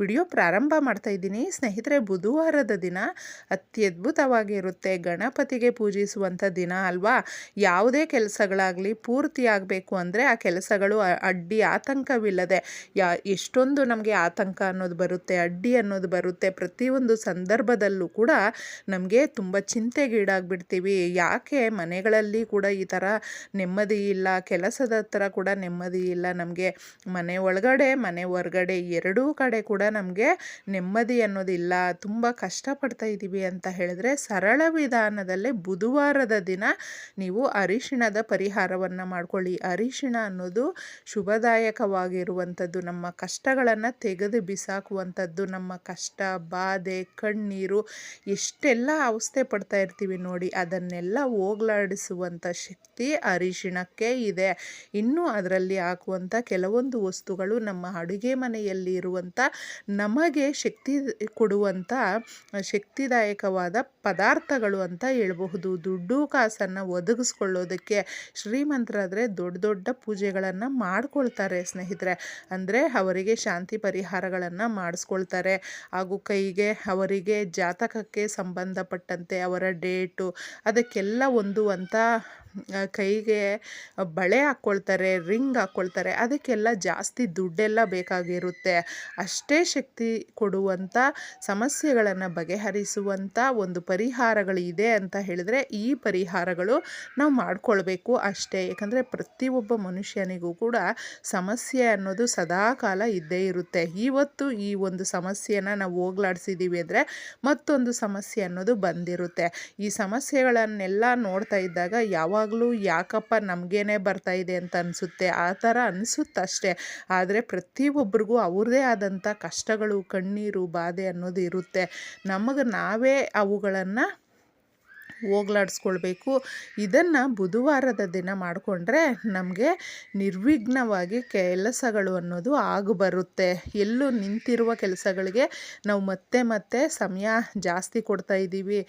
Video ಪ್ರಾರಂಭ ಮಾಡ್ತಾ ಇದ್ದೀನಿ. ಸ್ನೇಹಿತರೆ, ಬುಧವಾರದ ದಿನ ಅತ್ಯದ್ಭುತವಾಗಿರುತ್ತೆ ಗಣಪತಿಗೆ ಪೂಜಿಸುವಂಥ ದಿನ ಅಲ್ವಾ? ಯಾವುದೇ ಕೆಲಸಗಳಾಗಲಿ ಪೂರ್ತಿ ಆಗಬೇಕು ಅಂದರೆ ಆ ಕೆಲಸಗಳು ಅಡ್ಡಿ ಆತಂಕವಿಲ್ಲದೆ, ಯಾ, ಎಷ್ಟೊಂದು ನಮಗೆ ಆತಂಕ ಅನ್ನೋದು ಬರುತ್ತೆ, ಅಡ್ಡಿ ಅನ್ನೋದು ಬರುತ್ತೆ. ಪ್ರತಿಯೊಂದು ಸಂದರ್ಭದಲ್ಲೂ ಕೂಡ ನಮಗೆ ತುಂಬ ಚಿಂತೆಗೀಡಾಗ್ಬಿಡ್ತೀವಿ ಯಾಕೆ ಮನೆಗಳಲ್ಲಿ ಕೂಡ ಈ ಥರ ನೆಮ್ಮದಿ ಇಲ್ಲ, ಕೆಲಸದ ಹತ್ರ ಕೂಡ ನೆಮ್ಮದಿ ಇಲ್ಲ ನಮಗೆ. ಮನೆ ಒಳಗಡೆ, ಮನೆ ಹೊರಗಡೆ ಎರಡೂ ಕಡೆ ಕೂಡ ನಮಗೆ ನೆಮ್ಮದಿ ಅನ್ನೋದಿಲ್ಲ, ತುಂಬ ಕಷ್ಟಪಡ್ತಾ ಇದ್ದೀವಿ ಅಂತ ಹೇಳಿದ್ರೆ ಸರಳ ವಿಧಾನದಲ್ಲೇ ಬುಧವಾರದ ದಿನ ನೀವು ಅರಿಶಿಣದ ಪರಿಹಾರವನ್ನು ಮಾಡ್ಕೊಳ್ಳಿ. ಅರಿಶಿಣ ಅನ್ನೋದು ಶುಭದಾಯಕವಾಗಿರುವಂಥದ್ದು. ನಮ್ಮ ಕಷ್ಟಗಳನ್ನು ತೆಗೆದು ಬಿಸಾಕುವಂಥದ್ದು, ನಮ್ಮ ಕಷ್ಟ, ಬಾಧೆ, ಕಣ್ಣೀರು ಎಷ್ಟೆಲ್ಲ ಅವಸ್ಥೆ ಪಡ್ತಾ ಇರ್ತೀವಿ ನೋಡಿ, ಅದನ್ನೆಲ್ಲ ಹೋಗ್ಲಾಡಿಸುವಂಥ ಶಕ್ತಿ ಅರಿಶಿಣಕ್ಕೆ ಇದೆ. ಇನ್ನು ಅದರಲ್ಲಿ ಹಾಕುವಂಥ ಕೆಲವೊಂದು ವಸ್ತುಗಳು ನಮ್ಮ ಅಡುಗೆ ಮನೆಯಲ್ಲಿ ಇರುವಂಥ ನಮಗೆ ಶಕ್ತಿ ಕೊಡುವಂಥ ಶಕ್ತಿದಾಯಕವಾದ ಪದಾರ್ಥಗಳು ಅಂತ ಹೇಳಬಹುದು. ದುಡ್ಡು ಕಾಸನ್ನು ಒದಗಿಸ್ಕೊಳ್ಳೋದಕ್ಕೆ ಶ್ರೀಮಂತರಾದರೆ ದೊಡ್ಡ ದೊಡ್ಡ ಪೂಜೆಗಳನ್ನು ಮಾಡ್ಕೊಳ್ತಾರೆ ಸ್ನೇಹಿತರೆ. ಅಂದರೆ ಅವರಿಗೆ ಶಾಂತಿ ಪರಿಹಾರಗಳನ್ನು ಮಾಡಿಸ್ಕೊಳ್ತಾರೆ. ಹಾಗೂ ಕೈಗೆ, ಅವರಿಗೆ ಜಾತಕಕ್ಕೆ ಸಂಬಂಧಪಟ್ಟಂತೆ ಅವರ ಡೇಟು, ಅದಕ್ಕೆಲ್ಲ ಹೊಂದುವಂಥ ಕೈಗೆ ಬಳೆ ಹಾಕ್ಕೊಳ್ತಾರೆ, ರಿಂಗ್ ಹಾಕ್ಕೊಳ್ತಾರೆ. ಅದಕ್ಕೆಲ್ಲ ಜಾಸ್ತಿ ದುಡ್ಡೆಲ್ಲ ಬೇಕಾಗಿರುತ್ತೆ. ಅಷ್ಟೇ ಶಕ್ತಿ ಕೊಡುವಂಥ ಸಮಸ್ಯೆಗಳನ್ನು ಬಗೆಹರಿಸುವಂಥ ಒಂದು ಪರಿಹಾರಗಳು ಇದೆ ಅಂತ ಹೇಳಿದ್ರೆ ಈ ಪರಿಹಾರಗಳು ನಾವು ಮಾಡ್ಕೊಳ್ಬೇಕು ಅಷ್ಟೇ. ಯಾಕಂದರೆ ಪ್ರತಿಯೊಬ್ಬ ಮನುಷ್ಯನಿಗೂ ಕೂಡ ಸಮಸ್ಯೆ ಅನ್ನೋದು ಸದಾಕಾಲ ಇದ್ದೇ ಇರುತ್ತೆ. ಇವತ್ತು ಈ ಒಂದು ಸಮಸ್ಯೆನ ನಾವು ಹೋಗ್ಲಾಡ್ಸಿದ್ದೀವಿ ಅಂದರೆ ಮತ್ತೊಂದು ಸಮಸ್ಯೆ ಅನ್ನೋದು ಬಂದಿರುತ್ತೆ. ಈ ಸಮಸ್ಯೆಗಳನ್ನೆಲ್ಲ ನೋಡ್ತಾ ಇದ್ದಾಗ ಯಾವಾಗಲೂ ಯಾಕಪ್ಪ ನಮಗೇನೆ ಬರ್ತಾ ಇದೆ ಅಂತ ಅನಿಸುತ್ತೆ. ಆ ಥರ ಅನಿಸುತ್ತಷ್ಟೇ ಆದರೆ ಪ್ರತಿಯೊಬ್ಬರಿಗೂ ಅವ್ರದ್ದೇ ಆದಂಥ ಕಷ್ಟಗಳು, ಕಣ್ಣೀರು, ಬಾಧೆ ಅನ್ನೋದು ಇರುತ್ತೆ. ನಮಗೆ ನಾವೇ ಅವುಗಳನ್ನು henne. ಹೋಗ್ಲಾಡಿಸ್ಕೊಳ್ಬೇಕು. ಇದನ್ನು ಬುಧವಾರದ ದಿನ ಮಾಡಿಕೊಂಡ್ರೆ ನಮಗೆ ನಿರ್ವಿಘ್ನವಾಗಿ ಕೆಲಸಗಳು ಅನ್ನೋದು ಆಗಬರುತ್ತೆ. ಎಲ್ಲೂ ನಿಂತಿರುವ ಕೆಲಸಗಳಿಗೆ ನಾವು ಮತ್ತೆ ಮತ್ತೆ ಸಮಯ ಜಾಸ್ತಿ ಕೊಡ್ತಾ ಇದ್ದೀವಿ.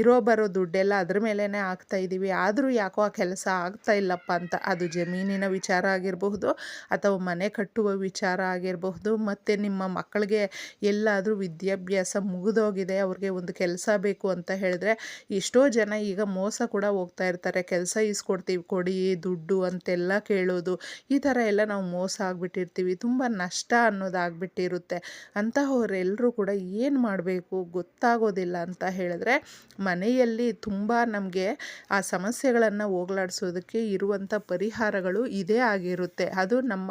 ಇರೋ ಬರೋ ದುಡ್ಡೆಲ್ಲ ಅದ್ರ ಮೇಲೇ ಹಾಕ್ತಾ ಇದ್ದೀವಿ. ಆದರೂ ಯಾಕೋ ಆ ಕೆಲಸ ಆಗ್ತಾ ಇಲ್ಲಪ್ಪ ಅಂತ. ಅದು ಜಮೀನಿನ ವಿಚಾರ ಆಗಿರಬಹುದು ಅಥವಾ ಮನೆ ಕಟ್ಟುವ ವಿಚಾರ ಆಗಿರಬಹುದು. ಮತ್ತು ನಿಮ್ಮ ಮಕ್ಕಳಿಗೆ ಎಲ್ಲಾದರೂ ವಿದ್ಯಾಭ್ಯಾಸ ಮುಗಿದೋಗಿದೆ, ಅವ್ರಿಗೆ ಒಂದು ಕೆಲಸ ಬೇಕು ಅಂತ ಹೇಳಿದ್ರೆ ಎಷ್ಟೋ ಜನ ಈಗ ಮೋಸ ಕೂಡ ಹೋಗ್ತಾ ಇರ್ತಾರೆ. ಕೆಲಸ ಇಸ್ಕೊಡ್ತೀವಿ ಕೊಡಿ, ದುಡ್ಡು ಅಂತೆಲ್ಲ ಕೇಳೋದು. ಈ ಥರ ಎಲ್ಲ ನಾವು ಮೋಸ ಆಗಿಬಿಟ್ಟಿರ್ತೀವಿ. ತುಂಬ ನಷ್ಟ ಅನ್ನೋದಾಗ್ಬಿಟ್ಟಿರುತ್ತೆ ಅಂತಹವರೆಲ್ಲರೂ ಕೂಡ ಏನು ಮಾಡಬೇಕು? ಗೊತ್ತಾಗೋದಿಲ್ಲ ಅಂತ ಹೇಳಿದ್ರೆ, ಮನೆಯಲ್ಲಿ ತುಂಬ ನಮಗೆ ಆ ಸಮಸ್ಯೆಗಳನ್ನು ಹೋಗ್ಲಾಡಿಸೋದಕ್ಕೆ ಇರುವಂಥ ಪರಿಹಾರಗಳು ಇದೇ ಆಗಿರುತ್ತೆ. ಅದು ನಮ್ಮ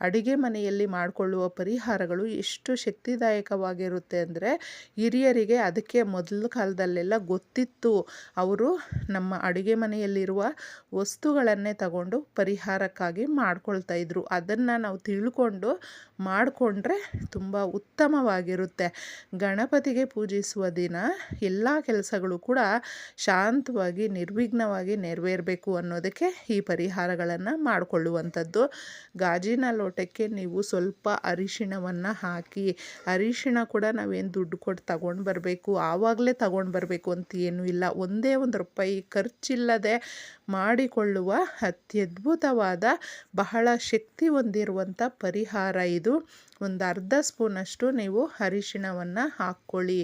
ಅಡುಗೆ ಮನೆಯಲ್ಲಿ ಮಾಡಿಕೊಳ್ಳುವ ಪರಿಹಾರಗಳು ಎಷ್ಟು ಶಕ್ತಿದಾಯಕವಾಗಿರುತ್ತೆ ಅಂದರೆ, ಹಿರಿಯರಿಗೆ ಅದಕ್ಕೆ ಮೊದಲ ಕಾಲದಲ್ಲೆಲ್ಲ ಗೊತ್ತಿತ್ತು ಅವರು ನಮ್ಮ ಅಡುಗೆ ಮನೆಯಲ್ಲಿರುವ ವಸ್ತುಗಳನ್ನೇ ತಗೊಂಡು ಪರಿಹಾರಕ್ಕಾಗಿ ಮಾಡ್ಕೊಳ್ತಾ ಇದ್ರು. ಅದನ್ನು ನಾವು ತಿಳ್ಕೊಂಡು ಮಾಡಿಕೊಂಡ್ರೆ ತುಂಬ ಉತ್ತಮವಾಗಿರುತ್ತೆ. ಗಣಪತಿಗೆ ಪೂಜಿಸುವ ದಿನ ಎಲ್ಲ ಕೆಲಸಗಳು ಕೂಡ ಶಾಂತವಾಗಿ, ನಿರ್ವಿಘ್ನವಾಗಿ ನೆರವೇರಬೇಕು ಅನ್ನೋದಕ್ಕೆ ಈ ಪರಿಹಾರಗಳನ್ನು ಮಾಡಿಕೊಳ್ಳುವಂಥದ್ದು. ಗಾಜಿನ ಲೋಟಕ್ಕೆ ನೀವು ಸ್ವಲ್ಪ ಅರಿಶಿಣವನ್ನು ಹಾಕಿ, ಅರಿಶಿಣ ಕೂಡ ನಾವೇನು ದುಡ್ಡು ಕೊಟ್ಟು ತಗೊಂಡು ಬರಬೇಕು, ಆವಾಗಲೇ ತಗೊಂಡು ಬರಬೇಕು ಅಂತ ಏನೂ ಇಲ್ಲ. ಒಂದೇ ಒಂದು ರೂಪಾಯಿ ಖರ್ಚಿಲ್ಲದೆ ಮಾಡಿಕೊಳ್ಳುವ ಅತ್ಯದ್ಭುತವಾದ ಬಹಳ ಶಕ್ತಿ ಹೊಂದಿರುವಂಥ ಪರಿಹಾರ ಇದು. ಒಂದು ಅರ್ಧ ಸ್ಪೂನಷ್ಟು ನೀವು ಅರಿಶಿಣವನ್ನು ಹಾಕ್ಕೊಳ್ಳಿ.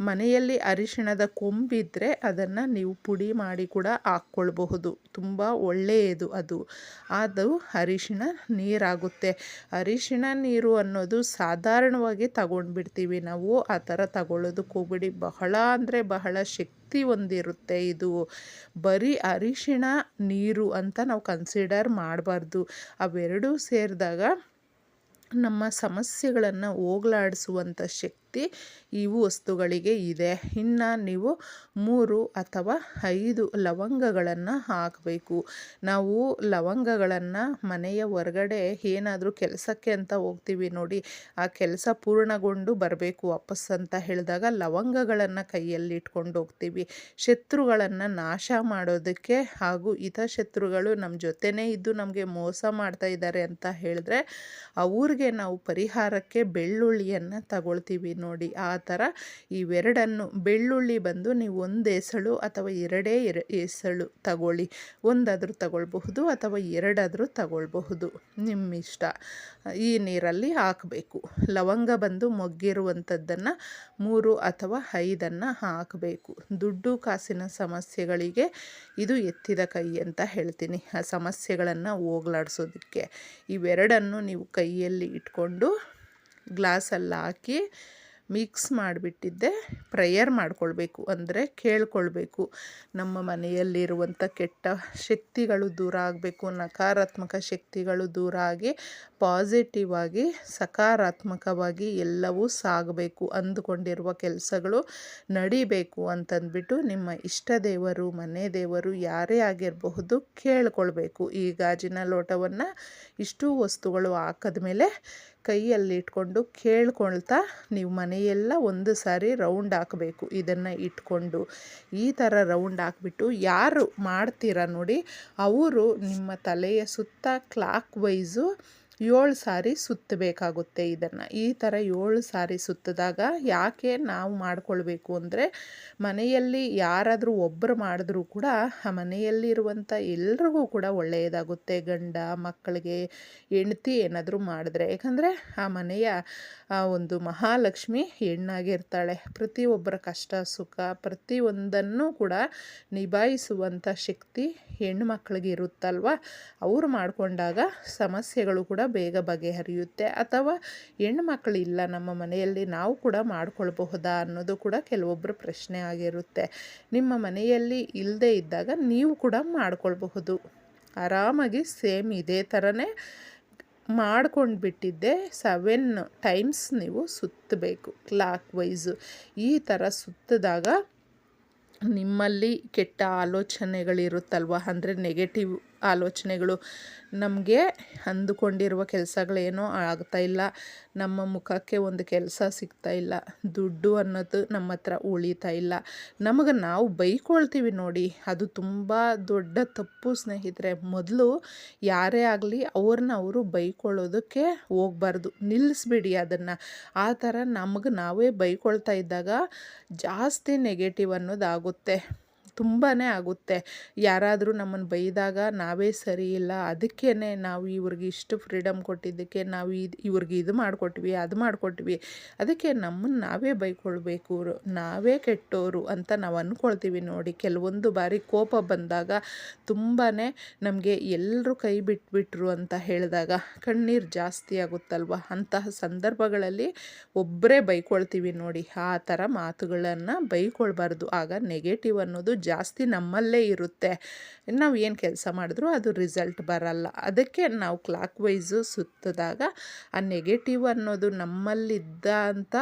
ಮನೆಯಲ್ಲಿ ಅರಿಶಿಣದ ಕೊಂಬಿದ್ದರೆ ಅದನ್ನು ನೀವು ಪುಡಿ ಮಾಡಿ ಕೂಡ ಹಾಕ್ಕೊಳ್ಬಹುದು. ತುಂಬ ಒಳ್ಳೆಯದು ಅದು. ಅದು ಅರಿಶಿಣ ನೀರಾಗುತ್ತೆ. ಅರಿಶಿಣ ನೀರು ಅನ್ನೋದು ಸಾಧಾರಣವಾಗಿ ತಗೊಂಡ್ಬಿಡ್ತೀವಿ ನಾವು. ಆ ಥರ ತಗೊಳ್ಳೋದಕ್ಕೆ ಹೋಗ್ಬಿಡಿ ಬಹಳ ಅಂದರೆ ಬಹಳ ಶಕ್ತಿ ಹೊಂದಿರುತ್ತೆ ಇದು. ಬರೀ ಅರಿಶಿಣ ನೀರು ಅಂತ ನಾವು ಕನ್ಸಿಡರ್ ಮಾಡಬಾರ್ದು. ಅವೆರಡೂ ಸೇರಿದಾಗ ನಮ್ಮ ಸಮಸ್ಯೆಗಳನ್ನು ಹೋಗ್ಲಾಡಿಸುವಂಥ ಶಕ್ತಿ ಇವು ವಸ್ತುಗಳಿಗೆ ಇದೆ. ಇನ್ನು ನೀವು ಮೂರು ಅಥವಾ ಐದು ಲವಂಗಗಳನ್ನು ಹಾಕಬೇಕು. ನಾವು ಲವಂಗಗಳನ್ನು ಮನೆಯ ಹೊರಗಡೆ ಏನಾದರೂ ಕೆಲಸಕ್ಕೆ ಅಂತ ಹೋಗ್ತೀವಿ ನೋಡಿ, ಆ ಕೆಲಸ ಪೂರ್ಣಗೊಂಡು ಬರಬೇಕು ವಾಪಸ್ ಅಂತ ಹೇಳಿದಾಗ ಲವಂಗಗಳನ್ನು ಕೈಯಲ್ಲಿ ಇಟ್ಕೊಂಡು ಹೋಗ್ತೀವಿ. ಶತ್ರುಗಳನ್ನು ನಾಶ ಮಾಡೋದಕ್ಕೆ ಹಾಗೂ ಹಿತಶತ್ರುಗಳು ನಮ್ಮ ಜೊತೆನೇ ಇದ್ದು ನಮಗೆ ಮೋಸ ಮಾಡ್ತಾ ಇದ್ದಾರೆ ಅಂತ ಹೇಳಿದ್ರೆ ಅವ್ರಿಗೆ ನಾವು ಪರಿಹಾರಕ್ಕೆ ಬೆಳ್ಳುಳ್ಳಿಯನ್ನು ತಗೊಳ್ತೀವಿ. ನೋಡಿ. ಆ ಥರ ಇವೆರಡನ್ನು ಬೆಳ್ಳುಳ್ಳಿ ಬಂದು ನೀವು ಒಂದು ಎಸಳು ಅಥವಾ ಎರಡೇ ಎರ ಎಸಳು ತಗೊಳ್ಳಿ. ಒಂದಾದರೂ ತಗೊಳ್ಬಹುದು ಅಥವಾ ಎರಡಾದರೂ ತಗೊಳ್ಬಹುದು. ನಿಮ್ಮ ಇಷ್ಟ ಈ ನೀರಲ್ಲಿ ಹಾಕಬೇಕು. ಲವಂಗ ಬಂದು ಮೊಗ್ಗಿರುವಂಥದ್ದನ್ನು ಮೂರು ಅಥವಾ ಐದನ್ನು ಹಾಕಬೇಕು. ದುಡ್ಡು ಕಾಸಿನ ಸಮಸ್ಯೆಗಳಿಗೆ ಇದು ಎತ್ತಿದ ಕೈ ಅಂತ ಹೇಳ್ತೀನಿ. ಆ ಸಮಸ್ಯೆಗಳನ್ನು ಹೋಗ್ಲಾಡ್ಸೋದಕ್ಕೆ. ಇವೆರಡನ್ನು ನೀವು ಕೈಯಲ್ಲಿ ಇಟ್ಕೊಂಡು ಗ್ಲಾಸಲ್ಲಿ ಹಾಕಿ ಮಿಕ್ಸ್ ಮಾಡಿಬಿಟ್ಟಿದ್ದೆ. ಪ್ರೇಯರ್ ಮಾಡ್ಕೊಳ್ಬೇಕು, ಅಂದರೆ ಕೇಳ್ಕೊಳ್ಬೇಕು. ನಮ್ಮ ಮನೆಯಲ್ಲಿರುವಂಥ ಕೆಟ್ಟ ಶಕ್ತಿಗಳು ದೂರ ಆಗಬೇಕು, ನಕಾರಾತ್ಮಕ ಶಕ್ತಿಗಳು ದೂರ ಆಗಿ ಪಾಸಿಟಿವ್ ಆಗಿ, ಸಕಾರಾತ್ಮಕವಾಗಿ ಎಲ್ಲವೂ ಸಾಗಬೇಕು, ಅಂದುಕೊಂಡಿರುವ ಕೆಲಸಗಳು ನಡಿಬೇಕು ಅಂತಂದ್ಬಿಟ್ಟು ನಿಮ್ಮ ಇಷ್ಟ ದೇವರು, ಮನೆ ದೇವರು ಯಾರೇ ಆಗಿರಬಹುದು ಕೇಳ್ಕೊಳ್ಬೇಕು. ಈ ಗಾಜಿನ ಲೋಟವನ್ನು ಇಷ್ಟು ವಸ್ತುಗಳು ಹಾಕಿದ ಮೇಲೆ ಕೈಯಲ್ಲಿ ಇಟ್ಕೊಂಡು ಕೇಳ್ಕೊಳ್ತಾ ನೀವು ಮನೆಯೆಲ್ಲ ಒಂದು ಸಾರಿ ರೌಂಡ್ ಹಾಕಬೇಕು. ಇದನ್ನು ಇಟ್ಕೊಂಡು ಈ ಥರ ರೌಂಡ್ ಹಾಕ್ಬಿಟ್ಟು ಯಾರು ಮಾಡ್ತೀರ ನೋಡಿ, ಅವರು ನಿಮ್ಮ ತಲೆಯ ಸುತ್ತ ಕ್ಲಾಕ್ ವೈಸು ಏಳು ಸಾರಿ ಸುತ್ತಬೇಕಾಗುತ್ತೆ ಇದನ್ನು. ಈ ಥರ ಏಳು ಸಾರಿ ಸುತ್ತಿದಾಗ ಯಾಕೆ ನಾವು ಮಾಡಿಕೊಳ್ಬೇಕು ಅಂದರೆ ಮನೆಯಲ್ಲಿ ಯಾರಾದರೂ ಒಬ್ಬರು ಮಾಡಿದ್ರೂ ಕೂಡ ಆ ಮನೆಯಲ್ಲಿರುವಂಥ ಎಲ್ರಿಗೂ ಕೂಡ ಒಳ್ಳೆಯದಾಗುತ್ತೆ. ಗಂಡ, ಮಕ್ಕಳಿಗೆ, ಹೆಂಡ್ತಿ ಏನಾದರೂ ಮಾಡಿದ್ರೆ. ಯಾಕಂದರೆ ಆ ಮನೆಯ ಆ ಒಂದು ಮಹಾಲಕ್ಷ್ಮಿ ಹೆಣ್ಣಾಗಿರ್ತಾಳೆ. ಪ್ರತಿಯೊಬ್ಬರ ಕಷ್ಟ, ಸುಖ, ಪ್ರತಿಯೊಂದನ್ನು ಕೂಡ ನಿಭಾಯಿಸುವಂಥ ಶಕ್ತಿ ಹೆಣ್ಣು ಮಕ್ಕಳಿಗೆ ಇರುತ್ತಲ್ವ? ಅವರು ಮಾಡಿಕೊಂಡಾಗ ಸಮಸ್ಯೆಗಳು ಕೂಡ ಬೇಗ ಬಗೆಹರಿಯುತ್ತೆ. ಅಥವಾ ಇಲ್ಲ, ನಮ್ಮ ಮನೆಯಲ್ಲಿ ನಾವು ಕೂಡ ಮಾಡ್ಕೊಳ್ಬಹುದಾ ಅನ್ನೋದು ಕೂಡ ಕೆಲವೊಬ್ಬರು ಪ್ರಶ್ನೆ ಆಗಿರುತ್ತೆ. ನಿಮ್ಮ ಮನೆಯಲ್ಲಿ ಇಲ್ಲದೆ ಇದ್ದಾಗ ನೀವು ಕೂಡ ಮಾಡ್ಕೊಳ್ಬಹುದು. ಆರಾಮಾಗಿ ಸೇಮ್ ಇದೇ ಥರನೇ ಮಾಡ್ಕೊಂಡು ಬಿಟ್ಟಿದ್ದೆ ಸೆವೆನ್ ಟೈಮ್ಸ್ ನೀವು ಸುತ್ತಬೇಕು, ಕ್ಲಾಕ್ ವೈಸು. ಈ ಥರ ಸುತ್ತಿದಾಗ ನಿಮ್ಮಲ್ಲಿ ಕೆಟ್ಟ ಆಲೋಚನೆಗಳಿರುತ್ತಲ್ವ? ಅಂದರೆ ನೆಗೆಟಿವ್ ಆಲೋಚನೆಗಳು ನಮಗೆ ಅಂದುಕೊಂಡಿರುವ ಕೆಲಸಗಳೇನೋ ಆಗ್ತಾ ಇಲ್ಲ. ನಮ್ಮ ಮುಖಕ್ಕೆ ಒಂದು ಕೆಲಸ ಸಿಗ್ತಾ ಇಲ್ಲ. ದುಡ್ಡು ಅನ್ನೋದು ನಮ್ಮ ಹತ್ರ ಉಳಿತಾ ಇಲ್ಲ. ನಮಗೆ ನಾವು ಬೈಕೊಳ್ತೀವಿ ನೋಡಿ. ಅದು ತುಂಬ ದೊಡ್ಡ ತಪ್ಪು ಸ್ನೇಹಿತರೆ. ಮೊದಲು ಯಾರೇ ಆಗಲಿ ಅವ್ರನ್ನ ಅವರು ಬೈಕೊಳ್ಳೋದಕ್ಕೆ ಹೋಗ್ಬಾರ್ದು. ನಿಲ್ಲಿಸ್ಬಿಡಿ ಅದನ್ನು. ಆ ಥರ ನಮಗೆ ನಾವೇ ಬೈಕೊಳ್ತಾ ಇದ್ದಾಗ ಜಾಸ್ತಿ ನೆಗೆಟಿವ್ ಅನ್ನೋದಾಗುತ್ತೆ. ತುಂಬಾ ಆಗುತ್ತೆ. ಯಾರಾದರೂ ನಮ್ಮನ್ನು ಬೈದಾಗ ನಾವೇ ಸರಿ ಇಲ್ಲ ಅದಕ್ಕೇ ನಾವು ಇವ್ರಿಗೆ ಇಷ್ಟು ಫ್ರೀಡಮ್ ಕೊಟ್ಟಿದ್ದಕ್ಕೆ ನಾವು ಇದು, ಇವ್ರಿಗೆ ಇದು ಮಾಡಿಕೊಟ್ವಿ, ಅದು ಮಾಡಿಕೊಟ್ವಿ. ಅದಕ್ಕೆ ನಮ್ಮನ್ನು ನಾವೇ ಬೈಕೊಳ್ಬೇಕು ನಾವೇ ಕೆಟ್ಟೋರು ಅಂತ ನಾವು ಅಂದ್ಕೊಳ್ತೀವಿ ನೋಡಿ. ಕೆಲವೊಂದು ಬಾರಿ ಕೋಪ ಬಂದಾಗ ತುಂಬಾ ನಮಗೆ ಎಲ್ಲರೂ ಕೈ ಬಿಟ್ಬಿಟ್ರು ಅಂತ ಹೇಳಿದಾಗ ಕಣ್ಣೀರು ಜಾಸ್ತಿ ಆಗುತ್ತಲ್ವ? ಅಂತಹ ಸಂದರ್ಭಗಳಲ್ಲಿ ಒಬ್ಬರೇ ಬೈಕೊಳ್ತೀವಿ ನೋಡಿ. ಆ ಥರ ಮಾತುಗಳನ್ನು ಬೈಕೊಳ್ಬಾರ್ದು. ಆಗ ನೆಗೆಟಿವ್ ಅನ್ನೋದು ಜಾಸ್ತಿ ನಮ್ಮಲ್ಲೇ ಇರುತ್ತೆ. ನಾವು ಏನು ಕೆಲಸ ಮಾಡಿದ್ರೂ ಅದು ರಿಸಲ್ಟ್ ಬರಲ್ಲ. ಅದಕ್ಕೆ ನಾವು ಕ್ಲಾಕ್ ವೈಸು ಸುತ್ತಿದಾಗ ಆ ನೆಗೆಟಿವ್ ಅನ್ನೋದು ನಮ್ಮಲ್ಲಿದ್ದ ಅಂತ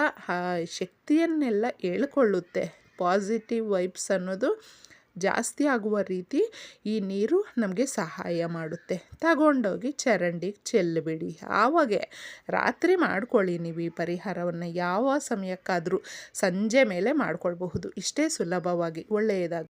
ಶಕ್ತಿಯನ್ನೆಲ್ಲ ಹೇಳ್ಕೊಳ್ಳುತ್ತೆ. ಪಾಸಿಟಿವ್ ವೈಬ್ಸ್ ಅನ್ನೋದು ಜಾಸ್ತಿ ಆಗುವ ರೀತಿ ಈ ನೀರು ನಮಗೆ ಸಹಾಯ ಮಾಡುತ್ತೆ. ತಗೊಂಡೋಗಿ ಚರಂಡಿಗೆ ಚೆಲ್ಲಬಿಡಿ. ಆವಾಗೆ ರಾತ್ರಿ ಮಾಡ್ಕೊಳ್ಳಿ ನೀವು ಈ ಪರಿಹಾರವನ್ನು. ಯಾವ ಸಮಯಕ್ಕಾದರೂ ಸಂಜೆ ಮೇಲೆ ಮಾಡ್ಕೊಳ್ಬಹುದು. ಇಷ್ಟೇ ಸುಲಭವಾಗಿ. ಒಳ್ಳೆಯದಾಗಿ